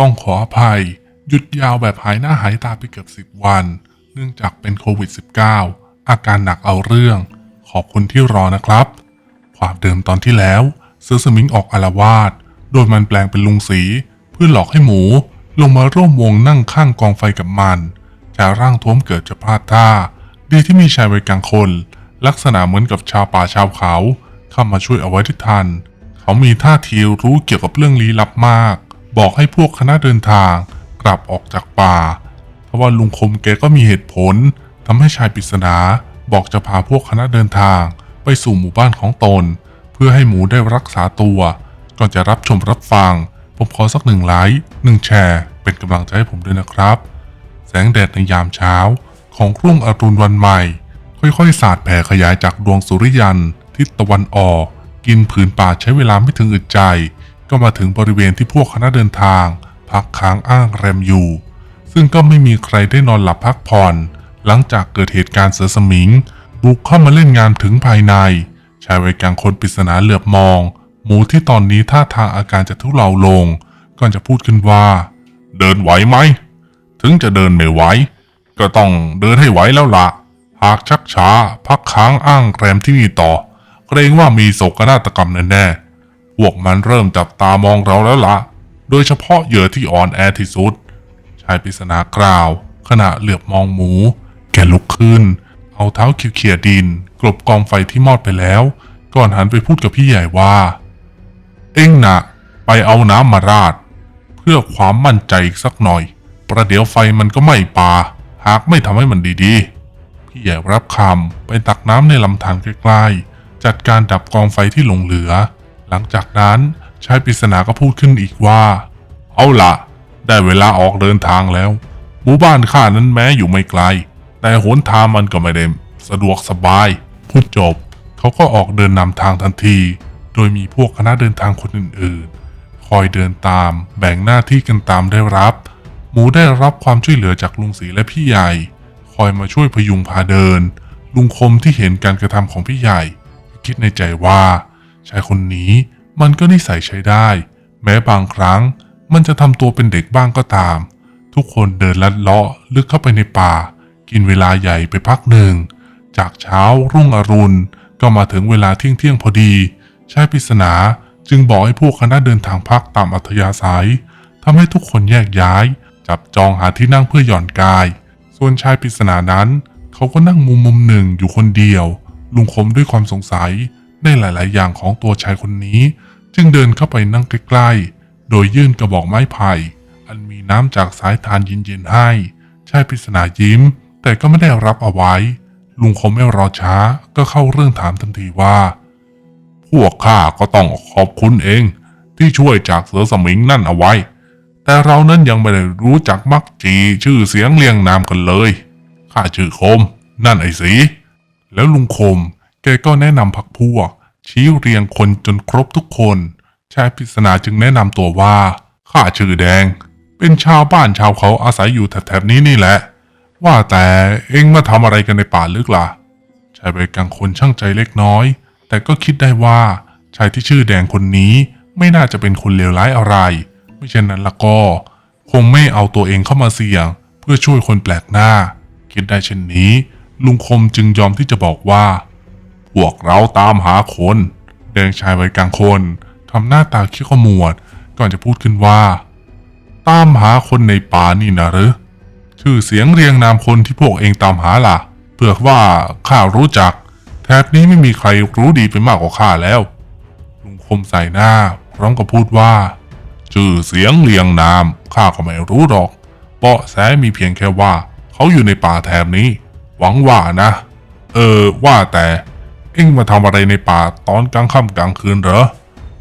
ต้องขออภัย หยุดยาวแบบหายหน้าหายตาไปเกือบสิบวัน เนื่องจากเป็นโควิด -19 อาการหนักเอาเรื่อง ขอบคุณที่รอนะครับ ความเดิมตอนที่แล้วเสือสมิงออกอารวาสโดยมันแปลงเป็นลุงสีเพื่อหลอกให้หมู ลงมาร่วมวงนั่งข้างกองไฟกับมันแต่ร่างท้วมเกิดจะพลาดท่า ดีที่มีชายวัยกลางคน ลักษณะเหมือนกับชาวป่าชาวเขา เข้ามาช่วยเอาไว้ได้ทัน เขามีท่าทีรู้เกี่ยวกับเรื่องลี้ลับมาก บอกให้พวกคณะเดินทางกลับออกจากป่า เพราะว่าลุงคมแกก็มีเหตุผลทำให้ชายปริศนาบอกจะพาพวกคณะเดินทางไปสู่หมู่บ้านของตน เพื่อให้หมูได้รักษาตัว ก่อนจะรับชมรับฟัง ผมขอสักหนึ่งไลค์หนึ่งแชร์ เป็นกำลังใจให้ผมด้วยนะครับ แสงแดดในยามเช้า ของรุ่งอรุณวันใหม่ ค่อยๆ สาดแผ่ขยายจากดวงสุริยันทิศตะวันออก กินผืนป่าใช้เวลาไม่ถึงอึดใจ ก็มาถึงบริเวณที่พวกคณะเดินทาง พักค้างอ้างแรมอยู่ ซึ่งก็ไม่มีใครได้นอนหลับพักผ่อน หลังจากเกิดเหตุการณ์เสือสมิง บุกเข้ามาเล่นงานถึงภายใน ชายวัยกลางคนปริศนาเหลือบมอง หมูที่ตอนนี้ท่าทางอาการจะทุเลาลง ก่อนจะพูดขึ้นว่า เดินไหวไหม ถึงจะเดินไม่ไหวก็ต้องเดินให้ไหวแล้วละหากชักช้า พักค้างอ้างแรมที่นี่ต่อ เกรงว่ามีโศกนาฏกรรมแน่ๆ วกมันเริ่มจับตามองเราแล้วละโดยเฉพาะเหยื่อที่อ่อนแอที่สุด ชายปริศนากล่าว ขณะเหลือบมองหมู แกลุกขึ้น เอาเท้าเขียดิน กลบกองไฟที่มอดไปแล้ว ก่อนหันไปพูดกับพี่ใหญ่ว่า เอ็งนะไปเอาน้ำมาราด เพื่อความมั่นใจอีกสักหน่อย ประเดี๋ยวไฟมันก็ไหม้ป่า หากไม่ทำให้มันดีๆ พี่ใหญ่รับคำไปตักน้ำในลำธารใกล้ๆจัดการดับกองไฟที่หลงเหลือ หลังจากนั้นชายปริศนาก็พูดขึ้นอีกว่า เอาล่ะได้เวลาออกเดินทางแล้ว หมู่บ้านข้านั้นแม้อยู่ไม่ไกล แต่หนทางมันก็ไม่ได้สะดวกสบาย พูดจบ เขาก็ออกเดินนำทางทันที โดยมีพวกคณะเดินทางคนอื่นๆ คอยเดินตามแบ่งหน้าที่กันตามได้รับ หมูได้รับความช่วยเหลือจากลุงศรีและพี่ใหญ่ คอยมาช่วยพยุงพาเดิน ลุงคมที่เห็นการกระทำของพี่ใหญ่ คิดในใจว่า ชายคนนี้มันก็นิสัยใช้ได้ แม้บางครั้งมันจะทำตัวเป็นเด็กบ้างก็ตาม ทุกคนเดินลัดเลาะลึกเข้าไปในป่า กินเวลาใหญ่ไปพักหนึ่ง จากเช้ารุ่งอรุณ ก็มาถึงเวลาเที่ยงเที่ยงพอดี ชายปริศนาจึงบอกให้พวกคณะเดินทางพักตามอัธยาศัยทำให้ทุกคนแยกย้าย จับจองหาที่นั่งเพื่อหย่อนกาย ส่วนชายปริศนานั้น เขาก็นั่งมุมมุมหนึ่งอยู่คนเดียว ลุงคมด้วยความสงสัย ในหลาย ๆ อย่างของตัวชายคนนี้ จึงเดินเข้าไปนั่งใกล้ๆ โดยยื่นกระบอกไม้ไผ่ อันมีน้ำจากสายทานเย็นๆให้ ชายปริศนายิ้ม แต่ก็ไม่ได้รับเอาไว้ ลุงคมไม่รอช้าก็เข้าเรื่องถามทันทีว่า พวกข้าก็ต้องขอบคุณเอง ที่ช่วยจากเสือสมิงนั่นเอาไว้ แต่เรานั้นยังไม่ได้รู้จักมักจีชื่อเสียงเรียงนามกันเลยข้าชื่อคม นั่นไอ้สี แล้วลุงคม แกก็แนะนำพักพวก ชี้เรียงคนจนครบทุกคน ชายปริศนาจึงแนะนำตัวว่า ข้าชื่อแดง เป็นชาวบ้านชาวเขาอาศัยอยู่แถบๆนี้นี่แหละ ว่าแต่เอ็งมาทำอะไรกันในป่าลึกล่ะ ชายใบกลางคนช่างใจเล็กน้อย แต่ก็คิดได้ว่า ชายที่ชื่อแดงคนนี้ไม่น่าจะเป็นคนเลวร้ายอะไร ไม่เช่นนั้นละก็ คงไม่เอาตัวเองเข้ามาเสี่ยง เพื่อช่วยคนแปลกหน้า คิดได้เช่นนี้ ลุงคมจึงยอมที่จะบอกว่า พวกเราตามหาคนแดงชายวัยกลางคนทำหน้าตาขี้ขมวด ก่อนจะพูดขึ้นว่า ตามหาคนในป่านี่นะหรือ ชื่อเสียงเรียงนามคนที่พวกเองตามหาล่ะ เพื่อว่าข้ารู้จัก แถบนี้ไม่มีใครรู้ดีไปมากกว่าข้าแล้ว ลุงคมใส่หน้า พร้อมกับพูดว่า ชื่อเสียงเรียงนามข้าก็ไม่รู้หรอกเบาะแสมีเพียงแค่ว่า เขาอยู่ในป่าแถบนี้ หวังว่านะ เออว่าแต่ เอ็งมาทำอะไรในป่าตอนกลางค่ำกลางคืนเหรอ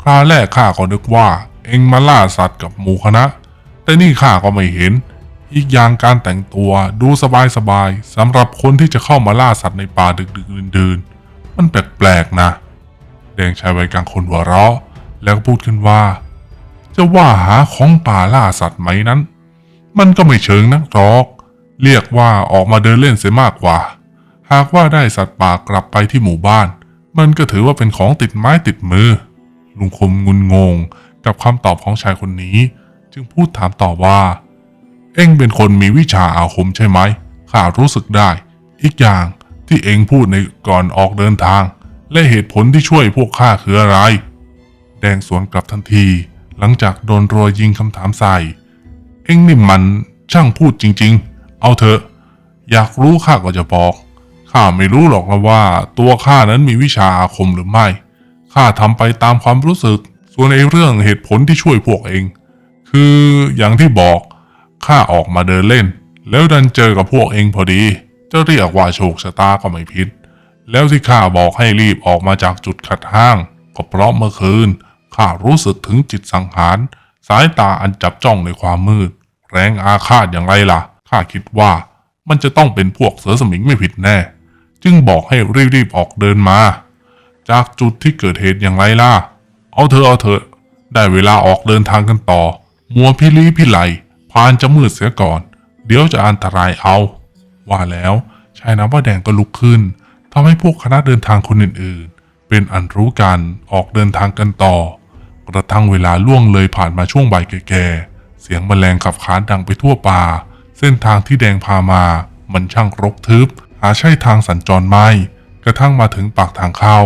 คราแรกข้าก็นึกว่า เอ็งมาล่าสัตว์กับหมู่คณะ แต่นี่ข้าก็ไม่เห็น อีกอย่างการแต่งตัวดูสบายๆสำหรับคนที่จะเข้ามาล่าสัตว์ในป่าดึกๆดื่นๆ มันแปลกๆนะ แดงชายวัยกลางคนหัวเราะ แล้วก็พูดขึ้นว่า จะว่าหาของป่าล่าสัตว์ไหมนั้น มันก็ไม่เชิงนักหรอก เรียกว่าออกมาเดินเล่นเสียมากกว่า หากว่าได้สัตว์ป่ากลับไปที่หมู่บ้าน มันก็ถือว่าเป็นของติดไม้ติดมือ ลุงคมงุนงงกับคำตอบของชายคนนี้ จึงพูดถามต่อว่า เอ็งเป็นคนมีวิชาอาคมใช่ไหมข้ารู้สึกได้ อีกอย่างที่เอ็งพูดในก่อนออกเดินทาง และเหตุผลที่ช่วยพวกข้าคืออะไร แดงสวนกลับทันที หลังจากโดนรัวยิงคำถามใส่ เอ็งนี่มันช่างพูดจริง ๆ เอาเถอะ อยากรู้ข้าก็จะบอก ข้าไม่รู้หรอกนะว่า ตัวข้านั้นมีวิชาอาคมหรือไม่ ข้าทำไปตามความรู้สึก ส่วนไอ้เรื่องเหตุผลที่ช่วยพวกเอง คืออย่างที่บอกข้าออกมาเดินเล่น แล้วดันเจอกับพวกเองพอดี จะเรียกว่าโชคชะตาก็ไม่ผิด แล้วที่ข้าบอกให้รีบออกมาจากจุดขัดห้าง ก็เพราะเมื่อคืนข้ารู้สึกถึงจิตสังหาร สายตาอันจับจ้องในความมืด แรงอาฆาตอย่างไรล่ะข้าคิดว่ามันจะต้องเป็นพวกเสือสมิงไม่ผิดแน่ จึงบอกให้รีบๆออกเดินมา จากจุดที่เกิดเหตุอย่างไรล่ะ เอาเถอะเอาเถอะได้เวลาออกเดินทางกันต่อ มัวพิลีพิไลพานจะมืดเสียก่อน เดี๋ยวจะอันตรายเอา ว่าแล้วชายน้ำว่าแดงก็ลุกขึ้นทำให้พวกคณะเดินทางคนอื่นๆ เป็นอันรู้กันออกเดินทางกันต่อ กระทั่งเวลาล่วงเลยผ่านมาช่วงบ่ายแก่ๆ เสียงแมลงขับขานดังไปทั่วป่า เส้นทางที่แดงพามา มันช่างรกทึบ หาใช่ทางสัญจรไม่ กระทั่งมาถึงปากทางเข้า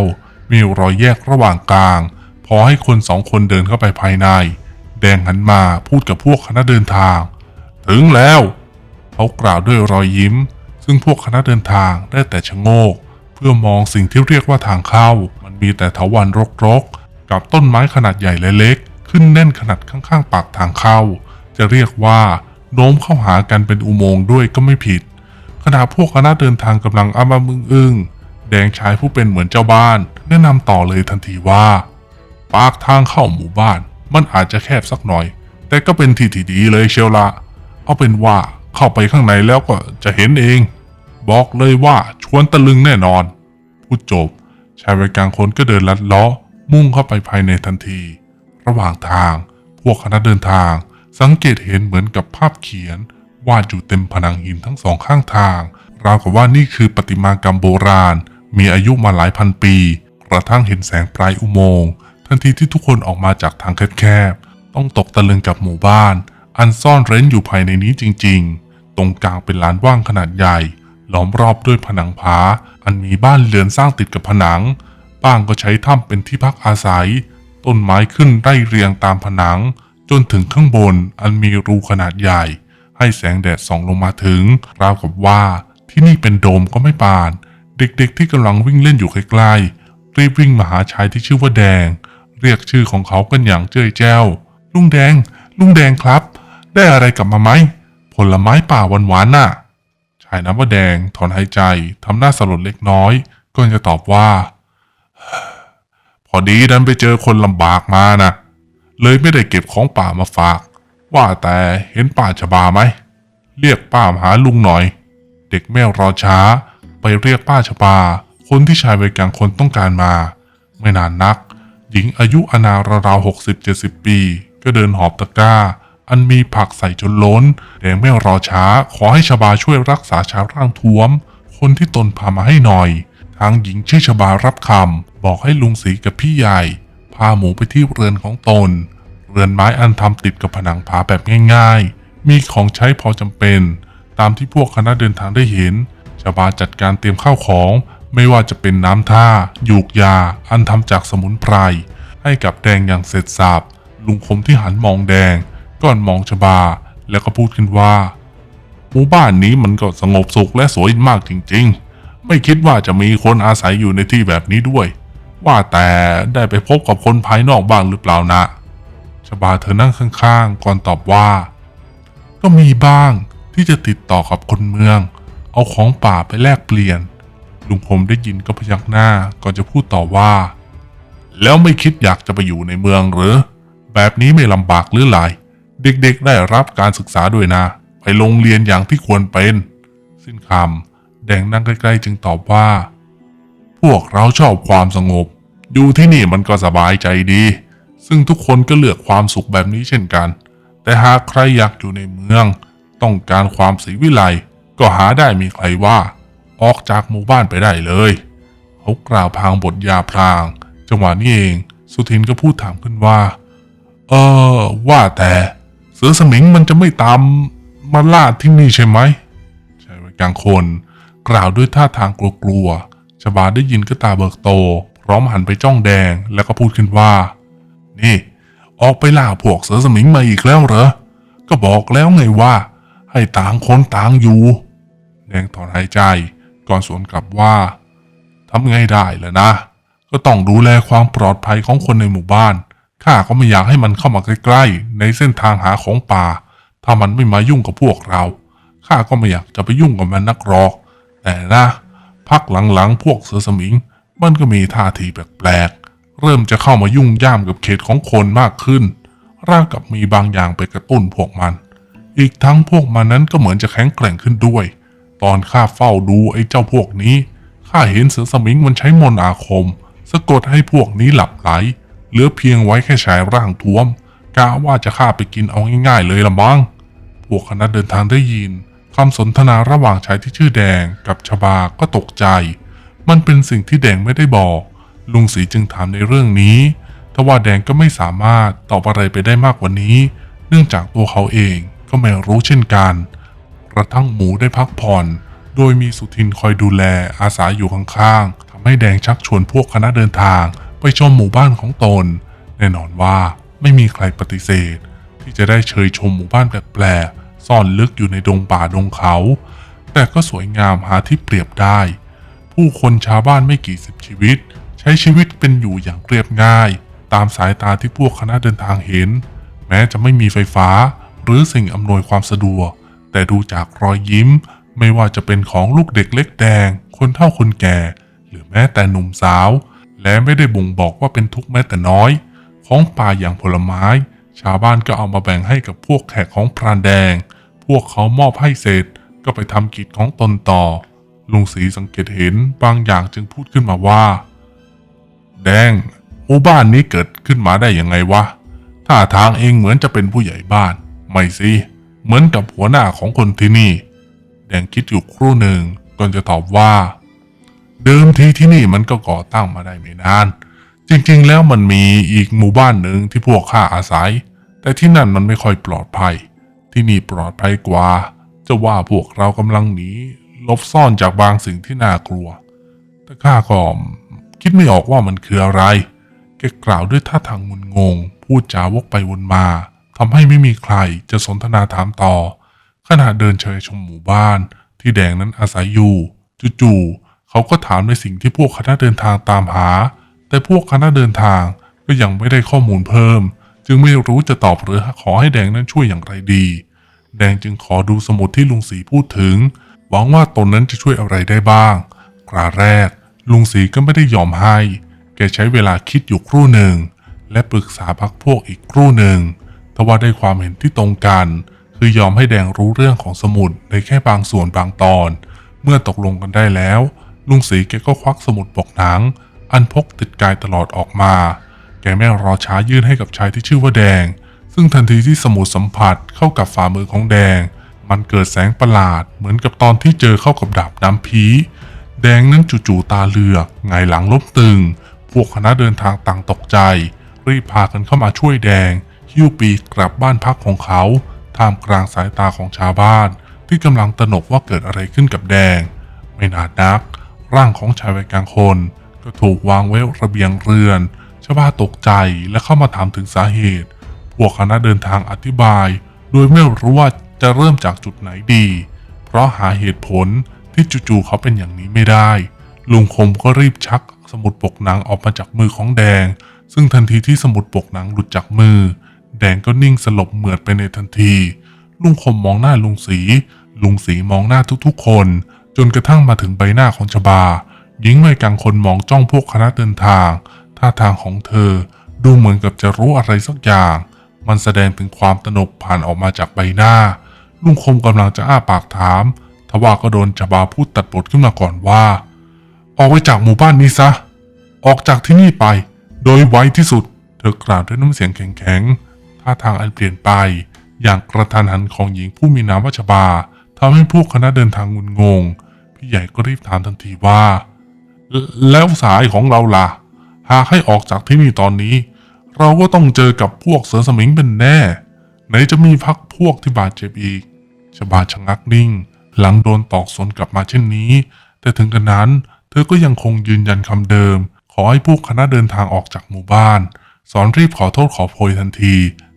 มีรอยแยกระหว่างกลาง พอให้คนสองคนเดินเข้าไปภายใน แดงหันมาพูดกับพวกคณะเดินทาง ถึงแล้ว เขากล่าวด้วยรอยยิ้ม ซึ่งพวกคณะเดินทางได้แต่ชะโงก เพื่อมองสิ่งที่เรียกว่าทางเข้า มันมีแต่เถาวันรกๆ กับต้นไม้ขนาดใหญ่และเล็ก ขึ้นแน่นขนาดข้างๆ ปากทางเข้า จะเรียกว่าโน้มเข้าหากันเป็นอุโมงค์ด้วยก็ไม่ผิด ขณะพวกคณะเดินทางกำลังอ้ามามึงอึ้งแดงชายผู้เป็นเหมือนเจ้าบ้าน แนะนำต่อเลยทันทีว่า ปากทางเข้าหมู่บ้าน มันอาจจะแคบสักหน่อย แต่ก็เป็นที่ที่ดีเลยเชียวละเอาเป็นว่าเข้าไปข้างในแล้วก็จะเห็นเอง บอกเลยว่าชวนตะลึงแน่นอนพูดจบ ชายวัยกลางคนก็เดินลัดเล้อ มุ่งเข้าไปภายในทันที ระหว่างทาง พวกคณะเดินทาง สังเกตเห็นเหมือนกับภาพเขียน วาดอยู่เต็มผนังหินทั้งสองข้างทาง ราวกับว่านี่คือประติมากรรมโบราณ มีอายุมาหลายพันปี กระทั่งเห็นแสงปลายอุโมงค์ทันทีที่ทุกคนออกมาจากทางแคบๆ ต้องตกตะลึงกับหมู่บ้าน อันซ่อนเร้นอยู่ภายในนี้จริงๆ ตรงกลางเป็นลานว่างขนาดใหญ่ ล้อมรอบด้วยผนังผา อันมีบ้านเรือนสร้างติดกับผนัง บ้างก็ใช้ถ้ำเป็นที่พักอาศัย ต้นไม้ขึ้นไร่เรียงตามผนัง จนถึงข้างบนอันมีรูขนาดใหญ่ ให้แสงแดดส่องลงมาถึง ราวกับว่าที่นี่เป็นโดมก็ไม่ปาน เด็กๆที่กำลังวิ่งเล่นอยู่ใกล้ๆรีบวิ่งมาหาชายที่ชื่อว่าแดง เรียกชื่อของเขากันอย่างเจ้ยแจ้วลุงแดง ลุงแดงครับ ได้อะไรกลับมาไหมผลไม้ป่าหวานๆน่ะ ชายน้ำว่าแดงถอนหายใจทำหน้าสลดเล็กน้อยก่อนจะตอบว่า พอดีดันไปเจอคนลำบากมานะเลยไม่ได้เก็บของป่ามาฝาก ว่าแต่เห็นป่าชบาไหม เรียกป้ามาหาลุงหน่อย เด็กแมวรอช้า ไปเรียกป้าชบา คนที่ชายวัยกลางคนต้องการมา ไม่นานนัก หญิงอายุอานาราวหกสิบเจ็ดสิบปี ก็เดินหอบตะกร้า อันมีผักใส่จนล้นแดงไม่รอช้า ขอให้ชบาช่วยรักษาชาวร่างท้วม คนที่ตนพามาให้หน่อย ทางหญิงชื่อชบารับคำบอกให้ลุงสีกับพี่ใหญ่ พาหมูไปที่เรือนของตน เรือนไม้อันทำติดกับผนังผาแบบง่ายๆ มีของใช้พอจำเป็น ตามที่พวกคณะเดินทางได้เห็น ชาบาจัดการเตรียมข้าวของ ไม่ว่าจะเป็นน้ำท่าหยูกยา อันทำจากสมุนไพร ให้กับแดงอย่างเสร็จสับลุงคมที่หันมองแดง ก่อนมองชบา แล้วก็พูดขึ้นว่าหมู่บ้านนี้มันก็สงบสุขและสวยมากจริง ๆ ไม่คิดว่าจะมีคนอาศัยอยู่ในที่แบบนี้ด้วย ว่าแต่ได้ไปพบกับคนภายนอกบ้างหรือเปล่านะ บาเธอนั่งข้างๆ ก่อนตอบว่า ก็มีบ้างที่จะติดต่อกับคนเมือง เอาของป่าไปแลกเปลี่ยน ลุงผมได้ยินก็พยักหน้าก่อนจะพูดต่อว่า แล้วไม่คิดอยากจะไปอยู่ในเมืองหรือ แบบนี้ไม่ลำบากหรือไรเด็กๆ ได้รับการศึกษาด้วยนะ ไปโรงเรียนอย่างที่ควรเป็น สิ้นคำแดงนั่งใกล้ๆ จึงตอบว่า พวกเราชอบความสงบ อยู่ที่นี่มันก็สบายใจดี ซึ่งทุกคนก็เลือกความสุขแบบนี้เช่นกัน แต่หากใครอยากอยู่ในเมือง ต้องการความศรีวิไลก็หาได้มีใครว่า ออกจากหมู่บ้านไปได้เลยเขากล่าวพางบทยาพลาง จังหวะนี้เองสุทินก็พูดถามขึ้นว่า เออว่าแต่สสือสมิงมันจะไม่ตามมาล่าที่นี่ใช่ไหมชายวัยกลางคน กล่าวด้วยท่าทางกลัวๆชบาได้ยินก็ตาเบิกโต พร้อมหันไปจ้องแดงแล้วก็พูดขึ้นว่า นี่ ออกไปล่าพวกเสือสมิงมาอีกแล้วเหรอ ก็บอกแล้วไงว่า ให้ต่างคนต่างอยู่ แดงถอนหายใจก่อนสวนกลับว่าทำไงได้ล่ะนะ ก็ต้องดูแลความปลอดภัยของคนในหมู่บ้าน ข้าก็ไม่อยากให้มันเข้ามาใกล้ๆ ในเส้นทางหาของป่า ถ้ามันไม่มายุ่งกับพวกเรา ข้าก็ไม่อยากจะไปยุ่งกับมันนักหรอก แต่นะ พักหลังๆ พวกเสือสมิง มันก็มีท่าทีแปลกๆ เริ่มจะเข้ามายุ่งย่ามกับเขตของคนมากขึ้น ราวกับมีบางอย่างไปกระตุ้นพวกมัน อีกทั้งพวกมันนั้นก็เหมือนจะแข็งแกร่งขึ้นด้วย ตอนข้าเฝ้าดูไอ้เจ้าพวกนี้ข้าเห็นเสือสมิงมันใช้มนต์อาคม สะกดให้พวกนี้หลับไหล เหลือเพียงไว้แค่ชายร่างท้วมกะว่าจะฆ่าไปกินเอาง่ายๆเลยละมั้งพวกคณะเดินทางได้ยินคำสนทนาระหว่างชายที่ชื่อแดงกับชบาก็ตกใจ มันเป็นสิ่งที่แดงไม่ได้บอก ลุงศรีจึงถามในเรื่องนี้ ทว่าแดงก็ไม่สามารถตอบอะไรไปได้มากกว่านี้ เนื่องจากตัวเขาเองก็ไม่รู้เช่นกัน กระทั่งหมูได้พักผ่อน โดยมีสุทินคอยดูแลอาสาอยู่ข้างๆทำให้แดงชักชวนพวกคณะเดินทาง ไปชมหมู่บ้านของตน แน่นอนว่าไม่มีใครปฏิเสธ ที่จะได้เชยชมหมู่บ้านแปลกๆซ่อนลึกอยู่ในดงป่าดงเขา แต่ก็สวยงามหาที่เปรียบได้ ผู้คนชาวบ้านไม่กี่สิบชีวิต ช้ชีวิตเป็นอยู่อย่างเรียบง่าย ตามสายตาที่พวกคณะเดินทางเห็น แม้จะไม่มีไฟฟ้า หรือสิ่งอำนวยความสะดวก แต่ดูจากรอยยิ้ม ไม่ว่าจะเป็นของลูกเด็กเล็กแดง คนเฒ่าคนแก่ หรือแม้แต่หนุ่มสาว และไม่ได้บ่งบอกว่าเป็นทุกข์แม้แต่น้อย ของป่าอย่างผลไม้ ชาวบ้านก็เอามาแบ่งให้กับพวกแขกของพรานแดง พวกเขามอบให้เสร็จก็ไปทำกิจของตนต่อลุงศรีสังเกตเห็นบางอย่างจึงพูดขึ้นมาว่า แดงหมู่บ้านนี้เกิดขึ้นมาได้ยังไงวะท่าทางเองเหมือนจะเป็นผู้ใหญ่บ้าน ไม่สิ เหมือนกับหัวหน้าของคนที่นี่ แดงคิดอยู่ครู่หนึ่งก่อนจะตอบว่า เดิมทีที่นี่มันก็ก่อตั้งมาได้ไม่นาน จริงๆ แล้วมันมีอีกหมู่บ้านหนึ่งที่พวกข้าอาศัย แต่ที่นั่นมันไม่ค่อยปลอดภัย ที่นี่ปลอดภัยกว่า จะว่าพวกเรากำลังหนีลบซ่อนจากบางสิ่งที่น่ากลัว แต่ข้าก็ คิดไม่ออกว่ามันคืออะไร แกกล่าวด้วยท่าทางงุนงง พูดจาวกไปวนมาทำให้ไม่มีใครจะสนทนาถามต่อ ขณะเดินเชยชมหมู่บ้าน ที่แดงนั้นอาศัยอยู่จู่ๆเขาก็ถามในสิ่งที่พวกคณะเดินทางตามหา แต่พวกคณะเดินทางก็ยังไม่ได้ข้อมูลเพิ่ม จึงไม่รู้จะตอบหรือขอให้แดงนั้นช่วยอย่างไรดี แดงจึงขอดูสมุดที่ลุงศรีพูดถึง หวังว่าตนนั้นจะช่วยอะไรได้บ้างคราแรก ลุงศรีก็ไม่ได้ยอมให้ แกใช้เวลาคิดอยู่ครู่หนึ่ง และปรึกษาพักพวกอีกครู่หนึ่งทว่าได้ความเห็นที่ตรงกัน คือยอมให้แดงรู้เรื่องของสมุดในแค่บางส่วนบางตอน เมื่อตกลงกันได้แล้ว ลุงศรีแกก็ควักสมุดปกหนัง อันพกติดกายตลอดออกมา แกไม่รอช้ายื่นให้กับชายที่ชื่อว่าแดง ซึ่งทันทีที่สมุดสัมผัสเข้ากับฝ่ามือของแดง มันเกิดแสงประหลาดเหมือนกับตอนที่เจอเข้ากับดาบน้ำผี แดงนั้นจู่ๆตาเลือกไงหลังล้มตึง พวกคณะเดินทางต่างตกใจ รีบพากันเข้ามาช่วยแดง หิ้วปีกลับบ้านพักของเขา ท่ามกลางสายตาของชาวบ้าน ที่กำลังตระหนกว่าเกิดอะไรขึ้นกับแดง ไม่นานนัก ร่างของชายวัยกลางคน ก็ถูกวางไว้ระเบียงเรือนชาวบ้านตกใจและเข้ามาถามถึงสาเหตุ พวกคณะเดินทางอธิบาย โดยไม่รู้ว่าจะเริ่มจากจุดไหนดี เพราะหาเหตุผล ที่จู่ๆเขาเป็นอย่างนี้ไม่ได้ ลุงคมก็รีบชักสมุดปกหนังออกมาจากมือของแดง ซึ่งทันทีที่สมุดปกหนังหลุดจากมือ แดงก็นิ่งสลบเหมือดไปในทันที ลุงคมมองหน้าลุงสี ลุงสีมองหน้าทุกๆ คน จนกระทั่งมาถึงใบหน้าของชบา หญิงวัยกลางคนมองจ้องพวกคณะเดินทาง ท่าทางของเธอดูเหมือนกับจะรู้อะไรสักอย่าง มันแสดงถึงความตนกผ่านออกมาจากใบหน้า ลุงคมกำลังจะอ้าปากถาม ทว่าก็โดนชบาพูดตัดบทขึ้นมาก่อนว่า ออกไปจากหมู่บ้านนี้ซะ ออกจากที่นี่ไป โดยไวที่สุด เธอกล่าวด้วยน้ำเสียงแข็งๆท่าทางอันเปลี่ยนไป อย่างกระทันหันของหญิงผู้มีนามว่าชบาทำให้พวกคณะเดินทางงุนงง พี่ใหญ่ก็รีบถามทันทีว่า"แล้วสายของเราล่ะ หากให้ออกจากที่นี่ตอนนี้ เราก็ต้องเจอกับพวกเสือสมิงเป็นแน่ในไหนจะมีพักพวกที่บาดเจ็บอีกชบาชะงักนิ่ง หลังโดนตอกสนกลับมาเช่นนี้ แต่ถึงกระนั้น เธอก็ยังคงยืนยันคำเดิม ขอให้ผู้คณะเดินทางออกจากหมู่บ้าน สอนรีบขอโทษขอโพยทันที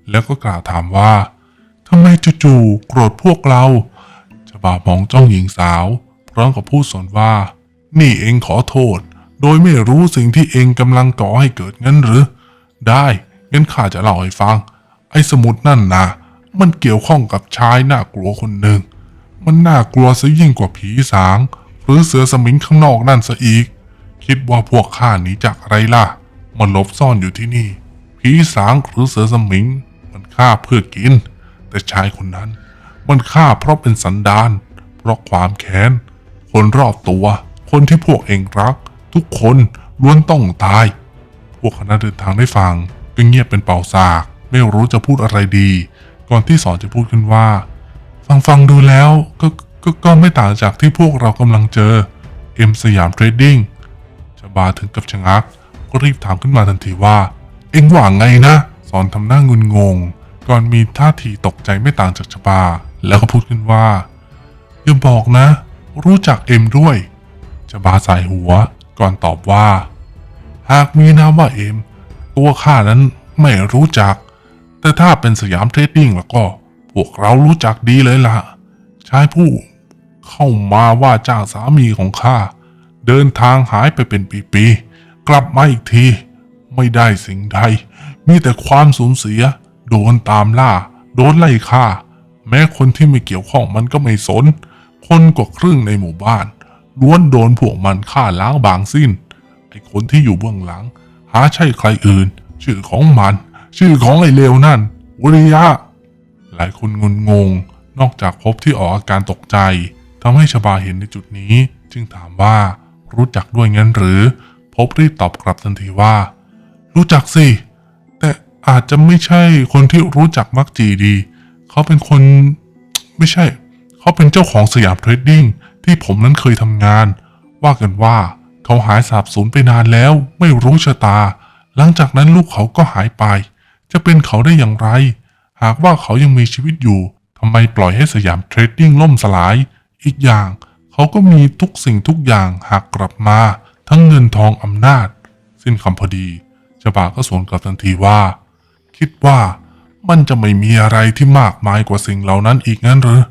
แล้วก็กล่าวถามว่าทำไมจู่ๆโกรธพวกเราชบามองจ้องหญิงสาว พร้อมกับพูดสอนว่า นี่เองขอโทษ โดยไม่รู้สิ่งที่เองกำลังก่อให้เกิดงั้นหรือ ได้งั้นข้าจะเล่าให้ฟัง ไอ้สมุดนั่นนะมันเกี่ยวข้องกับชายน่ากลัวคนหนึ่ง มันน่ากลัวซะยิ่งกว่าผีสาง หรือเสือสมิงข้างนอกนั่นซะอีก คิดว่าพวกข้าหนีจากอะไรล่ะ มันหลบซ่อนอยู่ที่นี่ ผีสางหรือเสือสมิง มันฆ่าเพื่อกิน แต่ชายคนนั้น มันฆ่าเพราะเป็นสันดาน เพราะความแค้น คนรอบตัว คนที่พวกเองรัก ทุกคนล้วนต้องตาย พวกคณะเดินทางได้ฟังก็เงียบเป็นเป่าสาก ไม่รู้จะพูดอะไรดี ก่อนที่สอนจะพูดขึ้นว่า ฟังฟังดูแล้วก็ก็ก็ไม่ต่างจากที่พวกเรากำลังเจอ เอ็มสยามเทรดดิ้งชบาถึงกับชะงัก ก็รีบถามขึ้นมาทันทีว่า เอ็งว่าไงนะ สอนทำหน้างุนงง ก่อนมีท่าทีตกใจไม่ต่างจากชบา แล้วก็พูดขึ้นว่าอย่าบอกนะ รู้จักเอ็มด้วยชบาสายหัว ก่อนตอบว่า หากมีนามว่าเอ็มตัวข้านั้นไม่รู้จัก แต่ถ้าเป็นสยามเทรดดิ้งแล้วก็ วกเรารู้จักดีเลยล่ะ ชายผู้เข้ามาว่าจ้างสามีของข้า เดินทางหายไปเป็นปีๆ กลับมาอีกที ไม่ได้สิ่งใด มีแต่ความสูญเสีย โดนตามล่า โดนไล่ฆ่า แม้คนที่ไม่เกี่ยวข้องมันก็ไม่สน คนกว่าครึ่งในหมู่บ้าน ล้วนโดนพวกมันฆ่าล้างบางสิ้น ไอ้คนที่อยู่เบื้องหลัง หาใช่ใครอื่น ชื่อของมัน ชื่อของไอ้เลวนั่น วริยะ หลายคนงุนงง นอกจากพบที่ออกอาการตกใจทำให้ชบาเห็นในจุดนี้ จึงถามว่ารู้จักด้วยงั้นหรือ พบรีบตอบกลับทันทีว่า รู้จักสิ แต่อาจจะไม่ใช่คนที่รู้จักมักจีดี เขาเป็นคนไม่ใช่ เขาเป็นเจ้าของสยามเทรดดิ้งที่ผมนั้นเคยทำงาน ว่ากันว่าเขาหายสาบสูญไปนานแล้ว ไม่รู้ชะตา หลังจากนั้นลูกเขาก็หายไป จะเป็นเขาได้อย่างไร หากว่าเขายังมีชีวิตอยู่ทำไมปล่อยให้สยามเทรดดิ้งล่มสลาย อีกอย่างเขาก็มีทุกสิ่งทุกอย่างหากกลับมา ทั้งเงินทองอำนาจ สิ้นคำพอดีชบาก็สวนกลับทันทีว่า คิดว่ามันจะไม่มีอะไรที่มากมายกว่าสิ่งเหล่านั้นอีกงั้นหรือ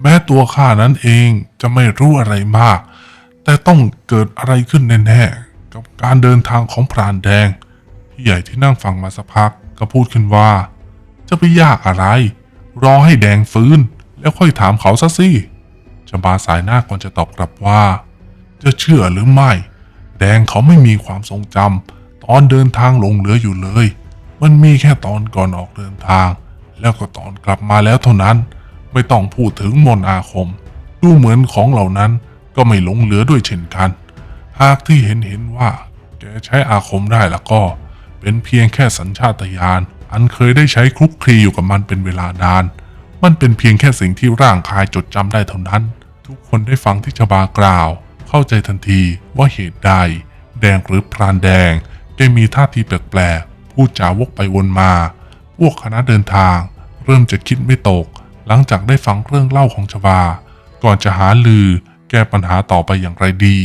แม้ตัวข้านั้นเองจะไม่รู้อะไรมาก แต่ต้องเกิดอะไรขึ้นแน่ๆกับการเดินทางของพรานแดง พี่ใหญ่ที่นั่งฟังมาสักพักก็พูดขึ้นว่า จะไปยากอะไร รอให้แดงฟื้น แล้วค่อยถามเขาซะสิชบาสายหน้าก่อนจะตอบกลับว่า จะเชื่อหรือไม่ แดงเขาไม่มีความทรงจำตอนเดินทางลงเหลืออยู่เลย มันมีแค่ตอนก่อนออกเดินทาง แล้วก็ตอนกลับมาแล้วเท่านั้น ไม่ต้องพูดถึงมนอาคม ดูเหมือนของเหล่านั้นก็ไม่หลงเหลือด้วยเช่นกัน หากที่เห็นเห็นว่า แกใช้อาคมได้แล้วก็ เป็นเพียงแค่สัญชาตญาณ อันเคยได้ใช้คลุกคลีอยู่กับมันเป็นเวลานาน มันเป็นเพียงแค่สิ่งที่ร่างกายจดจำได้เท่านั้น ทุกคนได้ฟังที่ชบากล่าว เข้าใจทันทีว่าเหตุใด แดงหรือพรานแดงได้มีท่าทีแปลกๆพูดจาวกไปวนมา พวกคณะเดินทาง เริ่มจะคิดไม่ตก หลังจากได้ฟังเรื่องเล่าของชบา ก่อนจะหาลือ แก้ปัญหาต่อไปอย่างไรดี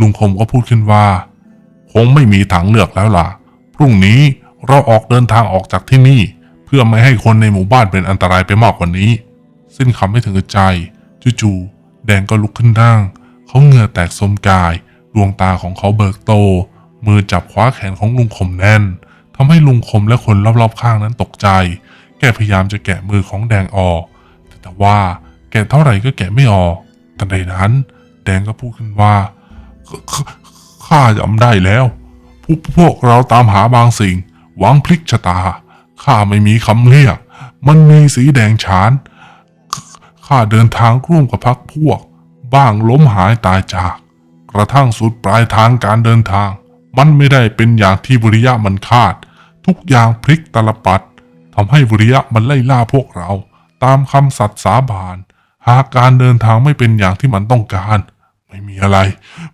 ลุงคมก็พูดขึ้นว่า คงไม่มีทางเลือกแล้วล่ะ พรุ่งนี้ เราออกเดินทางออกจากที่นี่ เพื่อไม่ให้คนในหมู่บ้านเป็นอันตรายไปมากกว่านี้ สิ้นคำไม่ถึงใจจู่ๆแดงก็ลุกขึ้นนั่ง เขาเหงื่อแตกสมกาย ดวงตาของเขาเบิกโต มือจับคว้าแขนของลุงคมแน่นทำให้ลุงคมและคนรอบๆข้างนั้นตกใจ แกพยายามจะแกะมือของแดงออก แต่ว่าแกะเท่าไหร่ก็แกะไม่ออกทันใดนั้น แดงก็พูดขึ้นว่า ข้าจำได้แล้ว พวกพวกเราตามหาบางสิ่ง หวังพลิกชะตา ข้าไม่มีคำเรียก มันมีสีแดงฉาน ข้าเดินทางร่วมกับพักพวก บ้างล้มหายตายจาก กระทั่งสุดปลายทางการเดินทาง มันไม่ได้เป็นอย่างที่บุริยะมันคาด ทุกอย่างพลิกตลปัดทำให้บุริยะมันไล่ล่าพวกเรา ตามคำสัตย์สาบาน หากการเดินทางไม่เป็นอย่างที่มันต้องการ ไม่มีอะไร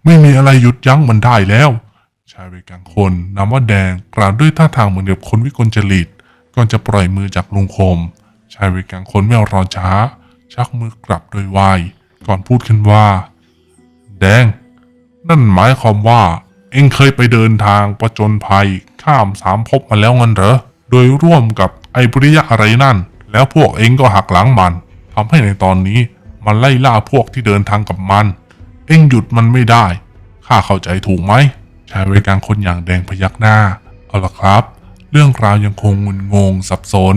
ไม่มีอะไรหยุดยั้งมันได้แล้ว ชายวัยกลางคนนามว่าแดงกล่าวด้วยท่าทางเหมือนกับคนวิกลจริตก่อนจะปล่อยมือจากลุงคม ชายวัยกลางคนไม่รอช้า ชักมือกลับโดยไวก่อนพูดขึ้นว่า แดง นั่นหมายความว่า เอ็งเคยไปเดินทางประจนภัย ข้ามสามภพมาแล้วงั้นเหรอ โดยร่วมกับไอ้ปริยะอะไรนั่น แล้วพวกเอ็งก็หักหลังมันทำให้ในตอนนี้มันไล่ล่าพวกที่เดินทางกับมัน เอ็งหยุดมันไม่ได้ ข้าเข้าใจถูกไหม ชายวัยกางคนอย่างแดงพยักหน้า เอาละครับ เรื่องราวยังคงงุนงงสับสน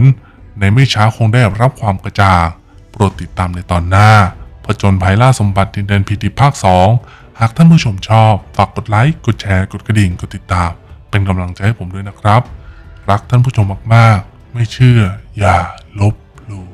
ในไม่ช้าคงได้รับความกระจ่างโปรดติดตามในตอนหน้าผจญภัยล่าสมบัติดินแดนพิธีภาค 2 หากท่านผู้ชมชอบ ฝากกดไลค์ กดแชร์ กดกระดิ่ง กดติดตาม เป็นกำลังใจให้ผมด้วยนะครับ รักท่านผู้ชมมาก ๆ ไม่เชื่อ อย่าลบ